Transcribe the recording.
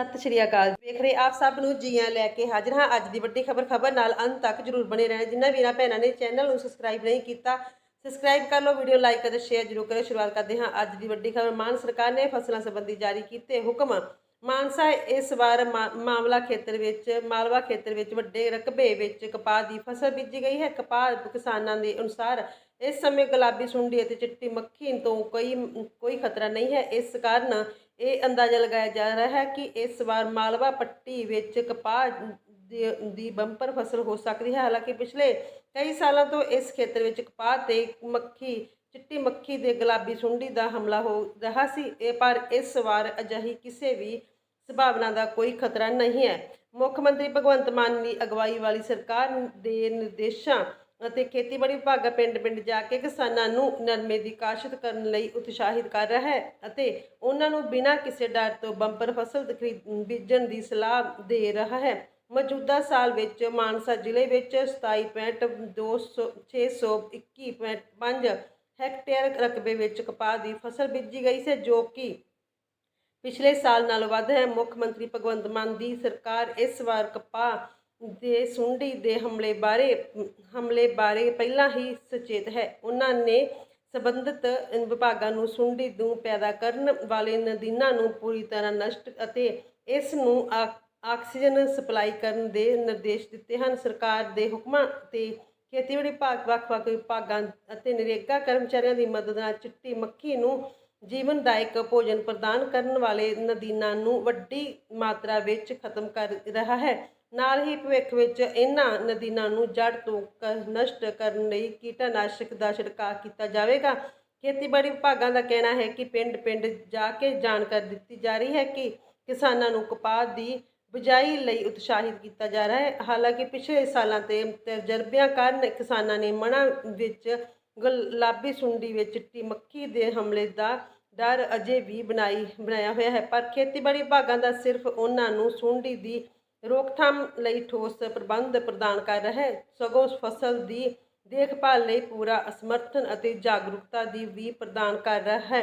ਸਤਿ ਸ਼੍ਰੀ ਅਕਾਲ। ਵੇਖ ਰਹੇ ਆਪ ਸਭ ਨੂੰ ਜੀਆਂ ਲੈ ਕੇ ਹਾਜ਼ਰ ਹਾਂ। ਅੱਜ ਦੀ ਵੱਡੀ ਖਬਰ ਖਬਰ ਨਾਲ ਅੰਤ ਤੱਕ ਜਰੂਰ ਬਣੇ ਰਹਿਣਾ ਜਿਨ੍ਹਾਂ ਵੀਰਾਂ ਭੈਣਾਂ ਨੇ ਚੈਨਲ ਨੂੰ ਸਬਸਕ੍ਰਾਈਬ ਨਹੀਂ ਕੀਤਾ, ਸਬਸਕ੍ਰਾਈਬ ਕਰ ਲਓ, ਵੀਡੀਓ ਲਾਈਕ ਅਤੇ ਸ਼ੇਅਰ ਜਰੂਰ ਕਰੋ ਸ਼ੁਰੂਆਤ ਕਰਦੇ ਹਾਂ ਅੱਜ ਦੀ ਵੱਡੀ ਖਬਰ। ਮਾਨ ਸਰਕਾਰ ਨੇ ਫਸਲਾਂ ਸੰਬੰਧੀ ਜਾਰੀ ਕੀਤੇ ਹੁਕਮ। ਮਾਨਸਾ ਇਸ ਵਾਰ ਮਾ- ਮਾਮਲਾ ਖੇਤਰ ਵਿੱਚ, ਮਾਲਵਾ ਖੇਤਰ ਵਿੱਚ ਵੱਡੇ ਰਕਬੇ ਵਿੱਚ ਕਪਾਹ ਦੀ ਫਸਲ ਬੀਜੀ ਗਈ ਹੈ। ਕਪਾਹ ਕਿਸਾਨਾਂ ਦੇ ਅਨੁਸਾਰ ਇਸ ਸਮੇਂ ਗੁਲਾਬੀ ਸੁੰਡੀ ਅਤੇ ਚਿੱਟੀ ਮੱਖੀ ਤੋਂ ਕੋਈ ਕੋਈ ਖਤਰਾ ਨਹੀਂ ਹੈ। ਇਸ ਕਾਰਨ ਇਹ ਅੰਦਾਜ਼ਾ ਲਗਾਇਆ ਜਾ ਰਿਹਾ ਹੈ ਕਿ ਇਸ ਵਾਰ ਮਾਲਵਾ ਪੱਟੀ ਵਿੱਚ ਕਪਾਹ ਦੀ- ਦੀ ਬੰਪਰ ਫਸਲ ਹੋ ਸਕਦੀ ਹੈ। ਹਾਲਾਂਕਿ ਪਿਛਲੇ ਕਈ ਸਾਲਾਂ ਤੋਂ ਇਸ ਖੇਤਰ ਵਿੱਚ ਕਪਾਹ ਤੇ ਮੱਖੀ ਚਿੱਟੀ ਮੱਖੀ ਦੇ ਗੁਲਾਬੀ ਸੁੰਡੀ ਦਾ ਹਮਲਾ ਹੋ ਰਿਹਾ ਸੀ। ਇਹ ਪਰ ਇਸ ਵਾਰ ਅਜਿਹੀ ਕਿਸੇ ਵੀ ਸੰਭਾਵਨਾ ਦਾ ਕੋਈ ਖਤਰਾ ਨਹੀਂ ਹੈ। ਮੁੱਖ ਮੰਤਰੀ ਭਗਵੰਤ ਮਾਨ ਦੀ ਅਗਵਾਈ ਵਾਲੀ ਸਰਕਾਰ ਦੇ ਨਿਰਦੇਸ਼ਾਂ ਅਤੇ ਖੇਤੀਬਾੜੀ ਵਿਭਾਗ ਪਿੰਡ-ਪਿੰਡ ਜਾ ਕੇ ਕਿਸਾਨਾਂ ਨੂੰ ਨਰਮੇ ਦੀ ਕਾਸ਼ਤ ਕਰਨ ਲਈ ਉਤਸ਼ਾਹਿਤ ਕਰ ਰਿਹਾ ਹੈ ਅਤੇ ਉਹਨਾਂ ਨੂੰ ਬਿਨਾਂ ਕਿਸੇ ਡਰ ਤੋਂ ਬੰਪਰ ਫਸਲ ਖਰੀਦ, ਬੀਜਣ ਦੀ ਸਲਾਹ ਦੇ ਰਿਹਾ ਹੈ। ਮੌਜੂਦਾ ਸਾਲ ਵਿੱਚ ਮਾਨਸਾ ਜ਼ਿਲ੍ਹੇ ਵਿੱਚ 27.621.5 ਹੈਕਟੇਅਰ ਰਕਬੇ ਵਿੱਚ ਕਪਾਹ ਦੀ ਫਸਲ ਬੀਜੀ ਗਈ ਸੀ, ਜੋ ਕਿ ਪਿਛਲੇ ਸਾਲ ਨਾਲੋਂ ਵੱਧ ਹੈ। ਮੁੱਖ ਮੰਤਰੀ ਭਗਵੰਤ ਮਾਨ ਦੀ ਸਰਕਾਰ ਇਸ ਵਾਰ ਕਪਾਹ ਦੇ ਸੁੰਡੀ ਦੇ ਹਮਲੇ ਬਾਰੇ ਹਮਲੇ ਬਾਰੇ ਪਹਿਲਾਂ ਹੀ ਸੁਚੇਤ ਹੈ। ਉਹਨਾਂ ਨੇ ਸੰਬੰਧਿਤ ਵਿਭਾਗਾਂ ਨੂੰ ਸੁੰਡੀ ਨੂੰ ਪੈਦਾ ਕਰਨ ਵਾਲੇ ਨਦੀਨਾਂ ਨੂੰ ਪੂਰੀ ਤਰ੍ਹਾਂ ਨਸ਼ਟ ਅਤੇ ਇਸ ਨੂੰ ਆ- ਆਕਸੀਜਨ ਸਪਲਾਈ ਕਰਨ ਦੇ ਨਿਰਦੇਸ਼ ਦਿੱਤੇ ਹਨ। ਸਰਕਾਰ ਦੇ ਹੁਕਮਾਂ ਤੇ ਖੇਤੀਬਾੜੀ ਵਿਭਾਗ ਵੱਖ-ਵੱਖ ਵਿਭਾਗਾਂ ਅਤੇ ਨਰੇਗਾ ਕਰਮਚਾਰੀਆਂ ਦੀ ਮਦਦ ਨਾਲ ਚਿੱਟੀ ਮੱਖੀ ਨੂੰ ਜੀਵਨਦਾਇਕ ਭੋਜਨ ਪ੍ਰਦਾਨ ਕਰਨ ਵਾਲੇ ਨਦੀਨਾਂ ਨੂੰ ਵੱਡੀ ਮਾਤਰਾ ਵਿੱਚ ਖਤਮ ਕਰ ਰਿਹਾ ਹੈ। ਨਾਲ ਹੀ ਭਵਿੱਖ ਵਿੱਚ ਇਹਨਾਂ ਨਦੀਨਾਂ ਨੂੰ ਜੜ ਤੋਂ ਕ- ਨਸ਼ਟ ਕਰਨ ਲਈ ਕੀਟਨਾਸ਼ਕ ਦਾ ਛਿੜਕਾਅ ਕੀਤਾ ਜਾਵੇਗਾ। ਖੇਤੀਬਾੜੀ ਵਿਭਾਗਾਂ ਦਾ ਕਹਿਣਾ ਹੈ ਕਿ ਪਿੰਡ-ਪਿੰਡ ਜਾ ਕੇ ਜਾਣਕਾਰੀ ਦਿੱਤੀ ਜਾ ਰਹੀ ਹੈ ਕਿ ਕਿਸਾਨਾਂ ਨੂੰ ਕਪਾਹ ਦੀ ਬਿਜਾਈ ਲਈ ਉਤਸ਼ਾਹਿਤ ਕੀਤਾ ਜਾ ਰਿਹਾ ਹੈ। ਹਾਲਾਂਕਿ ਪਿਛਲੇ ਸਾਲਾਂ ਤੇ ਤਜਰਬਿਆਂ ਕਾਰਨ ਕਿਸਾਨਾਂ ਨੇ ਮਨਾਂ ਵਿੱਚ ਗੁਲਾਬੀ ਸੁੰਡੀ ਵਿੱਚ ਚਿੱਟੀ ਮੱਖੀ ਦੇ ਹਮਲੇ ਦਾ ਡਰ ਅਜੇ ਵੀ ਬਣਾਈ, ਬਣਾਇਆ ਹੋਇਆ ਹੈ। ਪਰ ਖੇਤੀਬਾੜੀ ਵਿਭਾਗਾਂ ਦਾ ਸਿਰਫ ਉਹਨਾਂ ਨੂੰ ਸੁੰਡੀ ਦੀ ਰੋਕਥਾਮ ਲਈ ਠੋਸ ਪ੍ਰਬੰਧ ਪ੍ਰਦਾਨ ਕਰ ਰਿਹਾ ਹੈ। ਸਗੋਂ ਫਸਲ ਦੀ ਦੇਖਭਾਲ ਲਈ ਪੂਰਾ ਅਸਮਰਥਨ ਅਤੇ ਜਾਗਰੂਕਤਾ ਦੀ ਵੀ ਪ੍ਰਦਾਨ ਕਰ ਰਿਹਾ ਹੈ।